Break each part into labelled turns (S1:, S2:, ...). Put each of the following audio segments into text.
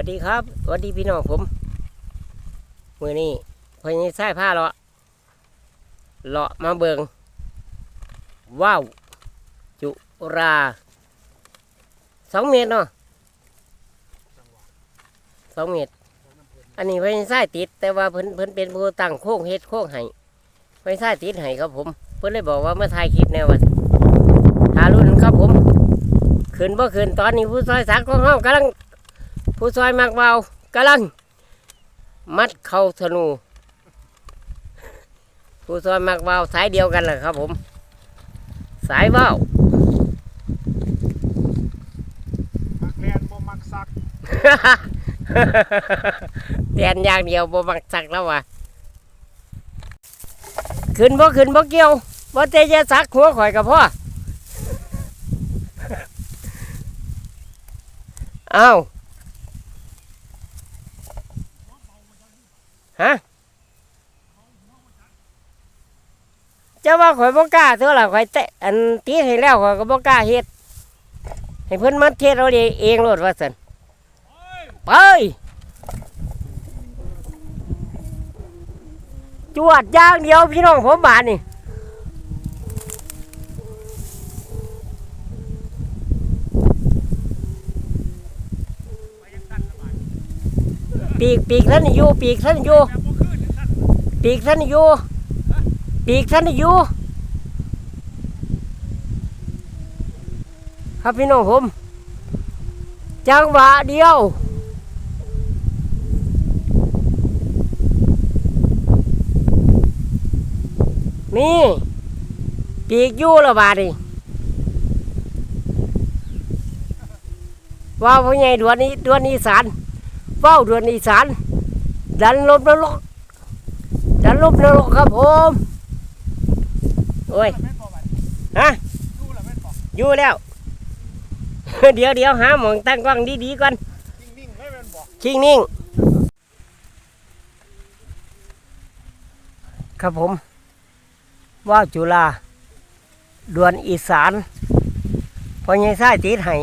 S1: วัสดีครับสวัสดีพี่น้องผม มือนี้พอนี้ใส่ผ้าเลาะเลาะมาเบิงว้าวจุราสองเมตรเนาะสองเมตร อันนี้พอนี้ใส่ติด แต่ว่าเพิ่นเพิ่นเป็นผู้ตั้งโค้งเฮ็ดโค้งให้พอนี้ใส่ติดให้ครับผม เพิ่นเลยบอกว่าเมื่อถ่ายคลิปแนวว่าหารุ่นครับผมขึ้นบ่ขึ้นตอนนี้ผู้ซอยสักของเฮากำลัง ผู้ซอยมักเบากำลัง มัดเข่าธนู ผู้ซอยมักเบาสายเดียวกันแหละครับผม สายเบา
S2: มักเรียนบ่มักซัก
S1: เตียนอย่างเดียวบ่มักสักแล้วว่ะขึ้นบ่ขึ้นบ่เกี่ยวบ่เตจะสักหัวข่อยกับพ่อเอ้า ฮะเจ้าว่าข่อยบ่กล้าเท่าล่ะข่อยเตะอันตีให้แล้วข่อยก็บ่กล้าเฮ็ดให้เพิ่นมาเทศเอาเองโลดว่าซั่นไปจวดอย่างเดียวพี่น้องผมบานนี่ ปีกปีกท่านอยู่ปีกท่านอยู่ปีกท่านอยู่ปีกท่านอยู่ครับพี่น้องผมจังหวะเดียวนี่ปีกยู่ละบาดนี่ว้าพ่อใหญ่ดวนนี้ดวนอีสาร นว้าวดวนอีสาน ดันลบนรกดันลบนรกครับผมโอ้ยฮะอยู่แล้ว เดี๋ยวเดี๋ยวหาหมองตั้งกล้องดีๆก่อน
S2: นิ่งนบ่
S1: ชิงนิ่ง ครับผม ว่าวจุฬาดวนอีสานพอยังไส้ติดให้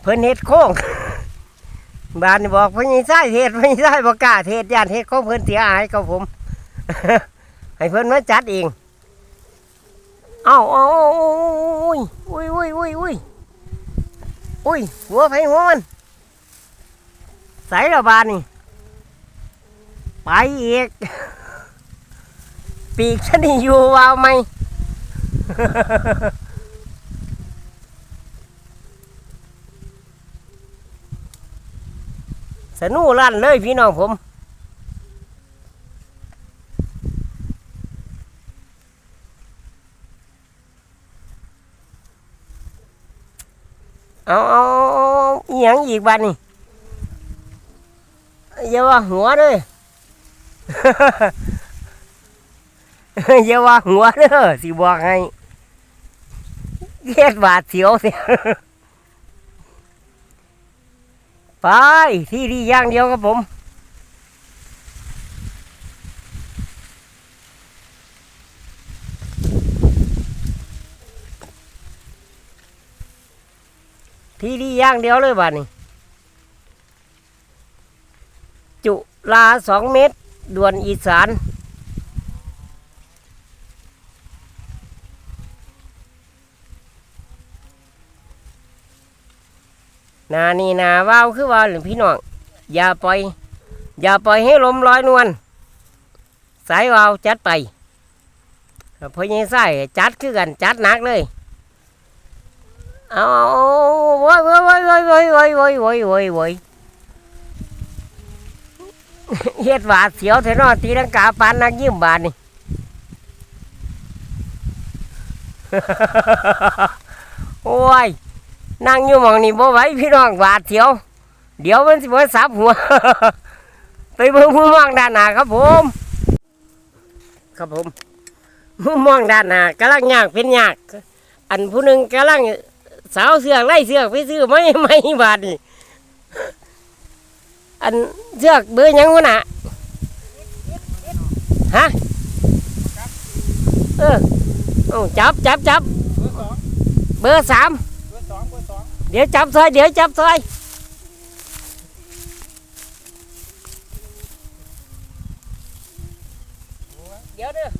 S1: เพิ่นเฮ็ดโค้ง บ้านนี่บอกพอยังไส้เฮ็ดพอยังไส้บอกกล้าเฮ็ดย่านเฮ็ดของเพิ่นเสียหายครับผม ให้เพิ่นมาจัดเองเอาเอาเอาอุ้ยอุ้ยอุ้ยอุ้ยอุ้ยอุ้ยหัวไผหัวมันใส่ระบาดนี่ไปอีก ปีกฉันนี่อยู่วาวไหม สนุลั่นเลยพี่น้องผมเอาเอาเอาเอาอีหยังอีกบ้านนี่อย่าว่าหัวเด้อ อย่าว่าหัวเด้อสิบอกให้เฮ็ดบาดเสียวเสีย ไปที่ดีอย่างเดียวครับผมที่ดีอย่างเดียวเลยบ้านนี้ จุลาสองเมตร ด่วนอีสาน นานี่นาว่าวคือว่าหรือพี่น้องอย่าปล่อย อย่าปล่อยให้ลมลอยนวลสายว่าวจัดไปพอยังใส่จัดคือกันจัดหนักเลยเอาโว้ยโว้ยโว้ยโว้ยโว้ยโว้ยโว้ยโว้ยโว้ยโว้ยเฮ็ดหวาดเสียวเถอะเนาะตีลังกาปานนักยิ้มบานนี่โอ้ย นั่งอยู่มองนี่บ่ไหวพี่น้องหวาดเสียว เดี๋ยวมันสิบ่สับหัว ไปเบิ่งมุมมองด้านหน้าครับผม ครับผมมุมมองด้านหน้ากำลังยากเป็นยากอันผู้หนึ่งกำลังสาวเสือกไล่เสือกไปซื้อไม่ไม่บาดนี่อันเสือกเบอร์ยังวะน่ะฮะเออจับจับจับ
S2: เบอร์สา
S1: ม
S2: เดี๋
S1: ยวจับซอย เดี๋ยวจับซอยเดี๋ยวเด้
S3: อ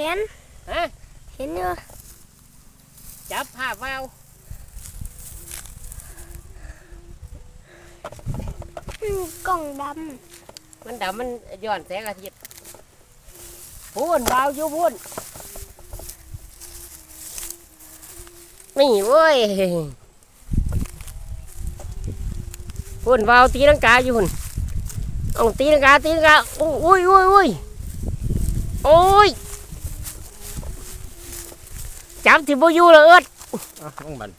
S3: เห็น
S1: ฮะ
S3: เห็นอยู่
S1: จับภาพเอา
S3: อืมกล่องด
S1: มันดำมันย้อนแสงอาทิตย์พูนวาวอยู่พูนนี่เว้ยพูนวาวตีลังกาอยู่พุ่นเอาตีลังกาตีลังกาโอ้ยโอ้ยโอ้ยโอ้ย จับที่บ่อยู่เลยเอิด
S2: อะน้องบัน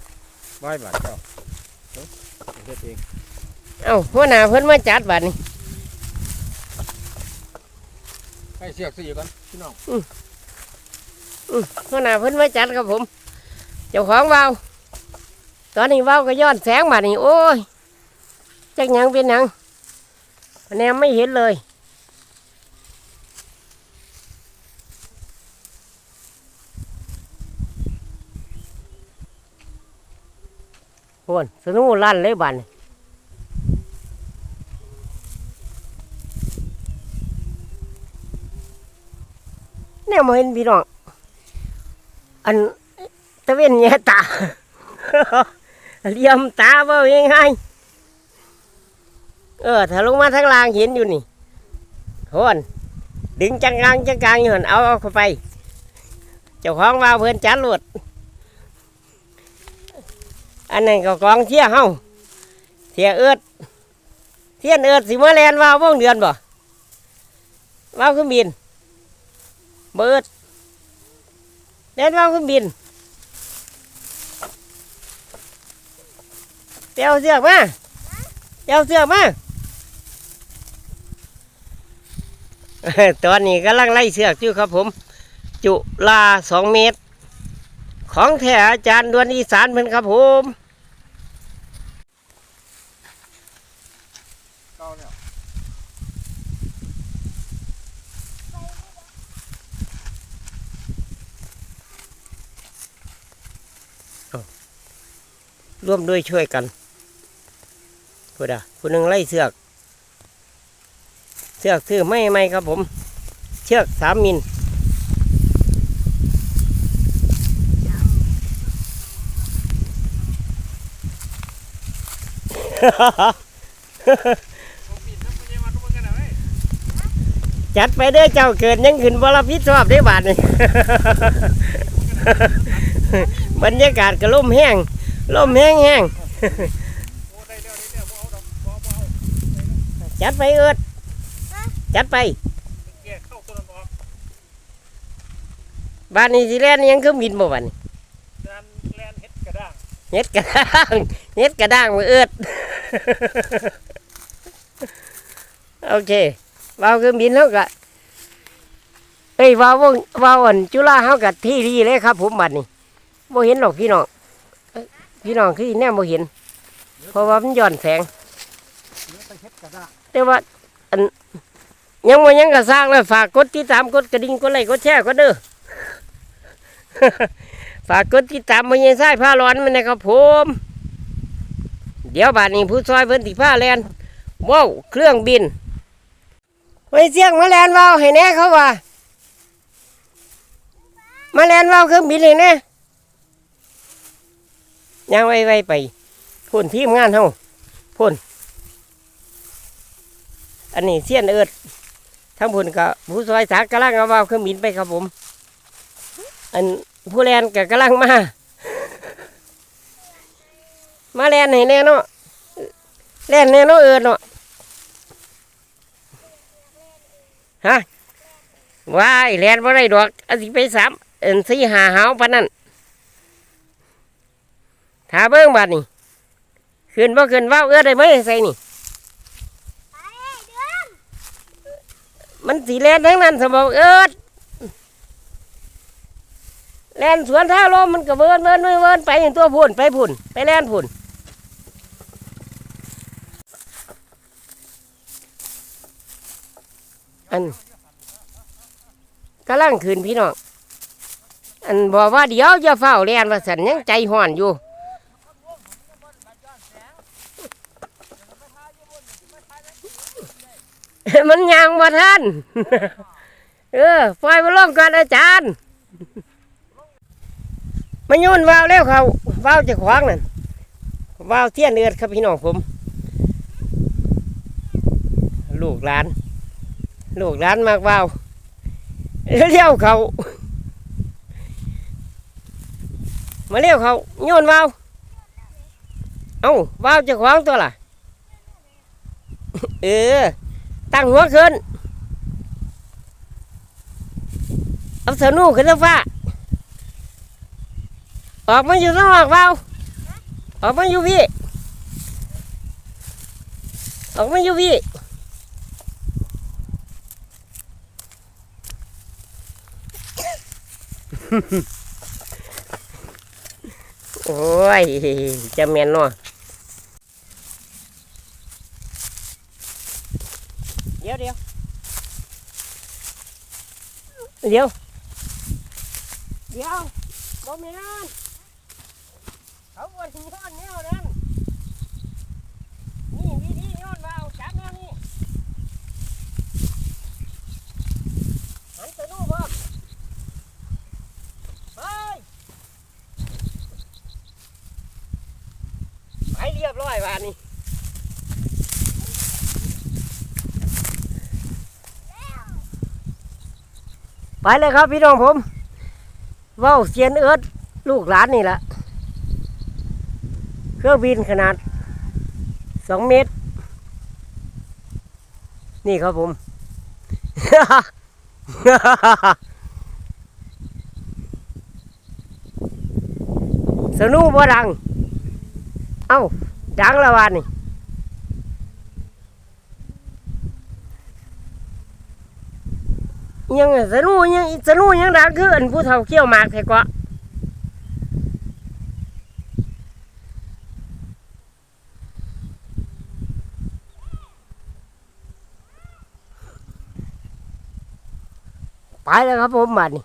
S2: ไหว้บันเจ้าเอ้าเฮ็ดเอง
S1: เอ้าหัวหน้าเพิ่นมาจัดบัดนี้
S2: ให้เสียกสิกันพี่น้อง
S1: หัวหน้าเพิ่นมาจัดครับผม เจ้าของวาวตอนนี้วาวก็ย้อนแสงบัดนี้โอ้ยจักหยังเป็นหยังแนมไม่เห็นเลย โอนสนุลั่นเลยบัดนี้แนมบ่เห็นพี่น้อง อันตะเวนแย่ตาเลี่ยมตาเว่ายังไงเออถ้าลงมาทางล่างเห็นอยู่นี่โหนดึงจังกลางจังกลางอยู่หันเอาเอาเข้าไป เจ้าของว่าเพื่อนจัดรวด อันนั้นก็กองเที่ยเฮาเที่ยเอิดเที่ยนเอิดสิมาแลนว่าวงเดือนบ่ว่าวขึ้นบินเบิดเดินว่างเครื่อบินเปียวเสือกมาเปียวเสือกมาตอนนี้กำลังไล่เสือกอยู่ครับผม จุลาสองเมตร ของแท้อาจารย์ดวนอีสานเพิ่นครับผม
S2: เก้าเนี่ย
S1: ร่วมด้วยช่วยกันพูดอะผู้หนึ่งไล่เสือก เสือกซื้อไม่ไม่ครับผม เชือกสามมิลจัดไปเด้อเจ้าเกิดยังขึ้นบรพิษชอบได้บาทนี่บรรยากาศก็ล่มแห้ง ลมแห้งแห้งจัดไปเอิดจัดไปบ้านนี้สิแลนยังคือมินบ่บัดน
S2: จานนเฮ็ดกระด้
S1: เฮ็ดกระด้างเฮ็ดกระด้างมือเอิดโอเคว้าวคือมินเฮาก็เอ้ยว้าววงว้าวอันจุฬาเฮาก็ที่ดีเลยครับ ผมบัดนี้บ่เห็นหรอกพี่น้อง พี่น้องคือแน่บ่เห็น เพราะว่ามันย้อนแสงแต่ว่าอันยังว่ยังก็สร้างเลยฝากกดติดตามกดกระดิ่งกดไลค์กดแชร์ก็เด้อฝากกดติดตามมาเย็นไส้ผ้าร้อนมันนะครับผม เดี๋ยวบาดนี้ผู้ซอยเพิ่นติผ้าแลนว้าวเครื่องบินไว้เสียงมาแลนว้าวให้แน่เขาว่า มาแลนว้าวเครื่องบินเลยแน่ ยังไว้ไว้ไปพ่นทีมงานเฮาพ่นอันนี้เสี้ยนเอิดทั้งผุนกับผู้ซอยสากกำลังเอาวาเครื่องบินไปครับผม อันผู้แลนกับกำลังมา มาแลนให้แน่เนาะแลนแน่เนาะเอิดเนาะฮะว้ายแลนบ่ได้ดอกอันสิไปสามอ็นสี่หาหาวปานนั้น ถ้าเบิ่งบาดนี่ขึ้นบ่ขึ้นว้าวเอิดได้ไหมใส่นี่มันสีแลนทั้งนั้นสมองเอิดแลนสวนท่าลมมันก็เวินเวินเวินเวินไปอย่างตัวพุ่นไปพุ่นไปแลนพุ่นอันกำลังคืนพี่น้องอันบอกว่าเดี๋ยวจะเฝ้าแลนว่าสันยังใจห่อนอยู่ มันยังบ่ทันเออปล่อยมาลงก่อนอาจารย์มาโยนวาวเร็วเขาวาวจะขวางนั่นวาวเทียนเอือดครับพี่น้องผม ลูกหลาน ลูกหลานมากวาวเลี้ยวเขามาเลี้ยวเขาโยนวาวเอ้าวาวจะขวางตัวล่ะ เออ ตั้งหัวขึ้น เอาเสนูขึ้นฟ้าออกมาอยู่ข้างนอกเปล่าออกมาอยู่พี่ ออกมาอยู่พี่โอ้ยจะแม่นเนาะเดี๋ยวเดี๋ยว เดี๋ยว เดี๋ยวบ่แม่นเขาบวนย้อนแนวนั้นนี่วิธีย้อนมาเอาจับแนวนี้หันตัวนู้นบ่ไปไปเรียบร้อยบานนี้ ไปเลยครับพี่น้องผมว้าวเสียนเอิร์ดลูกหลานนี่แหละเครื่องบินขนาดสองเมตร นี่ครับผม สนุบ่ดัง เอ้า ดังละวานนี่ ยังจะรู้ยังจะลุยังดักคืออันผู้เฒ่าเขี้ยวหมากแท้กว่าไปแล้วครับผมบัดนี้